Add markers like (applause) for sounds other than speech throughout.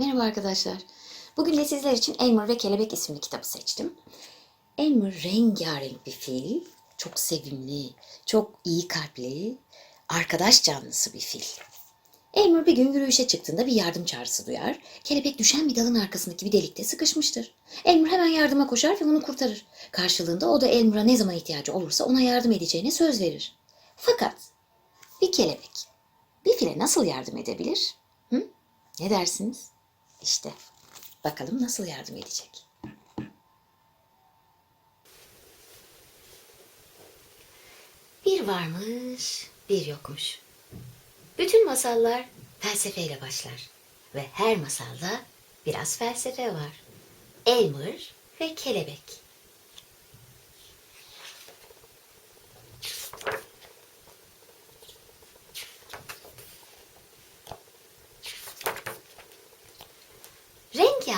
Merhaba arkadaşlar. Bugün de sizler için Elmer ve Kelebek isimli kitabı seçtim. Elmer rengarenk bir fil. Çok sevimli, çok iyi kalpli, arkadaş canlısı bir fil. Elmer bir gün yürüyüşe çıktığında bir yardım çağrısı duyar. Kelebek düşen bir dalın arkasındaki bir delikte sıkışmıştır. Elmer hemen yardıma koşar ve onu kurtarır. Karşılığında o da Elmer'a ne zaman ihtiyacı olursa ona yardım edeceğine söz verir. Fakat bir kelebek bir file nasıl yardım edebilir? Hı? Ne dersiniz? İşte bakalım nasıl yardım edecek. Bir varmış, bir yokmuş. Bütün masallar felsefeyle başlar ve her masalda biraz felsefe var. Elmer ve kelebek.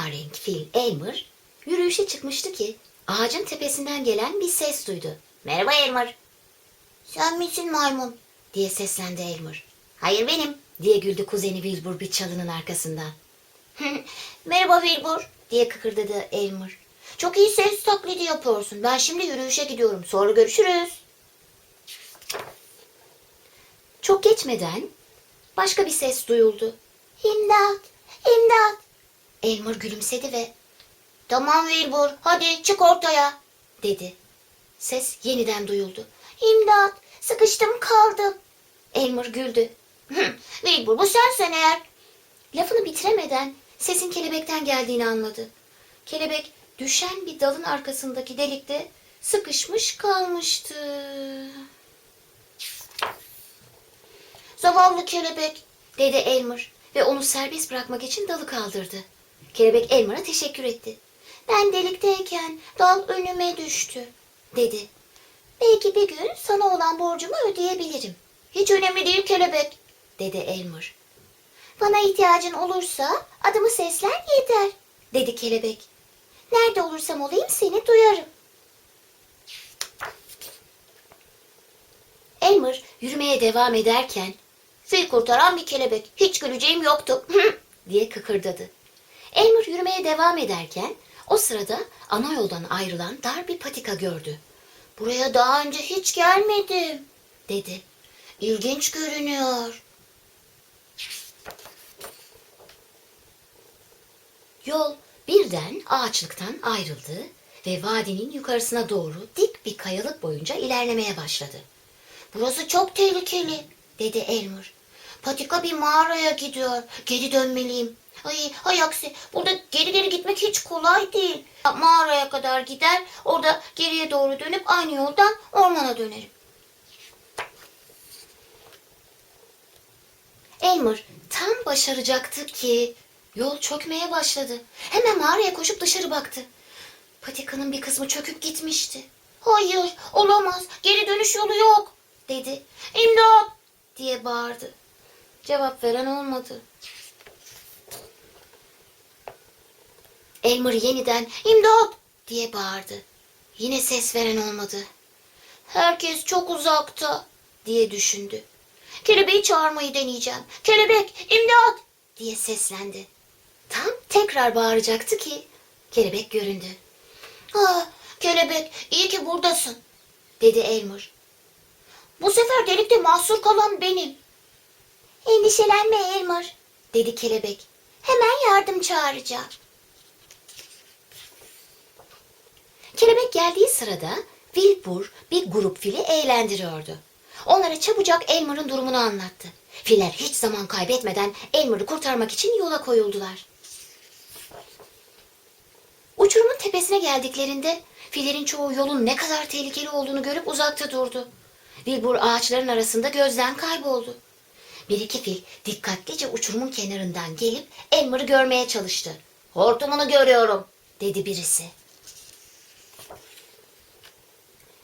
Rengarenk fil Elmer yürüyüşe çıkmıştı ki ağacın tepesinden gelen bir ses duydu. Merhaba Elmer. Sen misin maymun? diye seslendi Elmer. Hayır benim diye güldü kuzeni Wilbur bir çalının arkasından. (laughs) Merhaba Wilbur diye kıkırdadı Elmer. Çok iyi ses taklidi yapıyorsun. Ben şimdi yürüyüşe gidiyorum. Sonra görüşürüz. Çok geçmeden başka bir ses duyuldu. İmdat, imdat. Elmer gülümsedi ve tamam Wilbur hadi çık ortaya dedi. Ses yeniden duyuldu. İmdat sıkıştım kaldım. Elmer güldü. Wilbur bu sensen eğer. Lafını bitiremeden sesin kelebekten geldiğini anladı. Kelebek düşen bir dalın arkasındaki delikte sıkışmış kalmıştı. Zavallı kelebek dedi Elmer ve onu serbest bırakmak için dalı kaldırdı. Kelebek Elmer'a teşekkür etti. Ben delikteyken dal önüme düştü dedi. Belki bir gün sana olan borcumu ödeyebilirim. Hiç önemli değil kelebek dedi Elmer. Bana ihtiyacın olursa adımı seslen yeter dedi kelebek. Nerede olursam olayım seni duyarım. Elmer yürümeye devam ederken fil kurtaran bir kelebek hiç güleceğim yoktu (laughs) diye kıkırdadı. Elmer yürümeye devam ederken o sırada ana yoldan ayrılan dar bir patika gördü. Buraya daha önce hiç gelmedim dedi. İlginç görünüyor. Yol birden ağaçlıktan ayrıldı ve vadinin yukarısına doğru dik bir kayalık boyunca ilerlemeye başladı. Burası çok tehlikeli, dedi Elmer. Patika bir mağaraya gidiyor. Geri dönmeliyim. Ay, hay aksi. Burada geri geri gitmek hiç kolay değil. Mağaraya kadar gider, orada geriye doğru dönüp aynı yoldan ormana dönerim. Elmer tam başaracaktı ki yol çökmeye başladı. Hemen mağaraya koşup dışarı baktı. Patikanın bir kısmı çöküp gitmişti. Hayır, olamaz. Geri dönüş yolu yok, dedi. İmdat, diye bağırdı. Cevap veren olmadı. Elmer yeniden imdat diye bağırdı. Yine ses veren olmadı. Herkes çok uzakta diye düşündü. Kelebeği çağırmayı deneyeceğim. Kelebek imdat diye seslendi. Tam tekrar bağıracaktı ki kelebek göründü. Ah kelebek iyi ki buradasın dedi Elmer. Bu sefer delikte mahsur kalan benim. Endişelenme Elmer dedi kelebek. Hemen yardım çağıracağım. Kelebek geldiği sırada Wilbur bir grup fili eğlendiriyordu. Onlara çabucak Elmer'ın durumunu anlattı. Filler hiç zaman kaybetmeden Elmer'ı kurtarmak için yola koyuldular. Uçurumun tepesine geldiklerinde fillerin çoğu yolun ne kadar tehlikeli olduğunu görüp uzakta durdu. Wilbur ağaçların arasında gözden kayboldu. Bir iki fil dikkatlice uçurumun kenarından gelip Elmer'ı görmeye çalıştı. Hortumunu görüyorum, dedi birisi.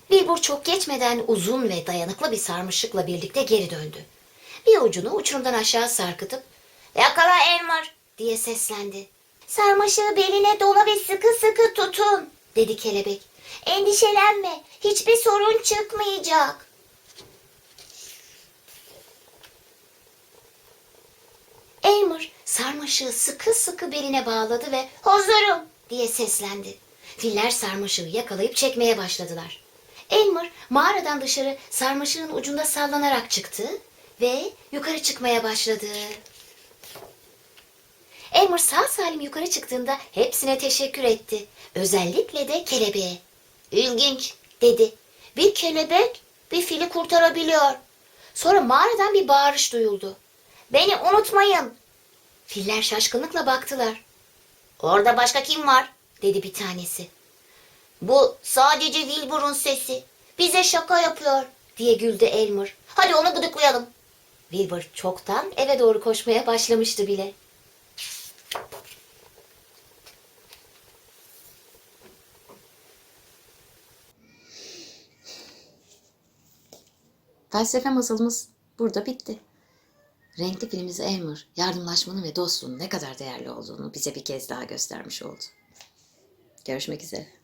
Wilbur çok geçmeden uzun ve dayanıklı bir sarmışıkla birlikte geri döndü. Bir ucunu uçurumdan aşağı sarkıtıp ''Yakala Elmer!'' diye seslendi. ''Sarmaşığı beline dola ve sıkı sıkı tutun!'' dedi kelebek. ''Endişelenme, hiçbir sorun çıkmayacak.'' Elmer sarmaşığı sıkı sıkı beline bağladı ve hazırım diye seslendi. Filler sarmaşığı yakalayıp çekmeye başladılar. Elmer mağaradan dışarı sarmaşığın ucunda sallanarak çıktı ve yukarı çıkmaya başladı. Elmer sağ salim yukarı çıktığında hepsine teşekkür etti. Özellikle de kelebeğe. İlginç dedi. Bir kelebek bir fili kurtarabiliyor. Sonra mağaradan bir bağırış duyuldu. Beni unutmayın. Filler şaşkınlıkla baktılar. Orada başka kim var? dedi bir tanesi. Bu sadece Wilbur'un sesi. Bize şaka yapıyor diye güldü Elmer. Hadi onu gıdıklayalım. Wilbur çoktan eve doğru koşmaya başlamıştı bile. Felsefe masalımız burada bitti. Renkli filmimiz Elmer, yardımlaşmanın ve dostluğun ne kadar değerli olduğunu bize bir kez daha göstermiş oldu. Görüşmek üzere.